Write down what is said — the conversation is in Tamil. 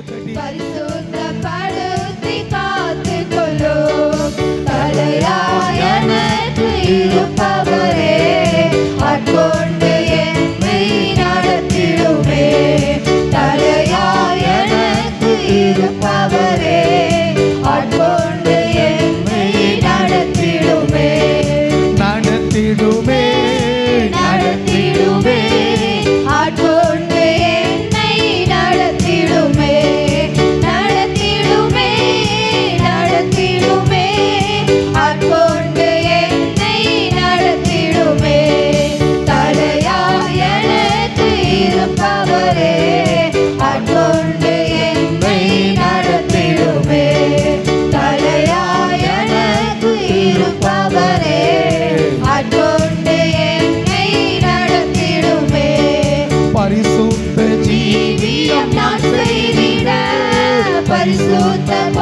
கையை தட்டி பரிசுத்தப்படுத்தி காத்துக் கொள்ளும் தலையாய் எனக்கு இருப்பவரே அட்கொண்டு என்னை நடத்திடுமே தலையாய் எனக்கு பரிசுத்த ஜீவியம் நான் செய்திட பரிசுத்த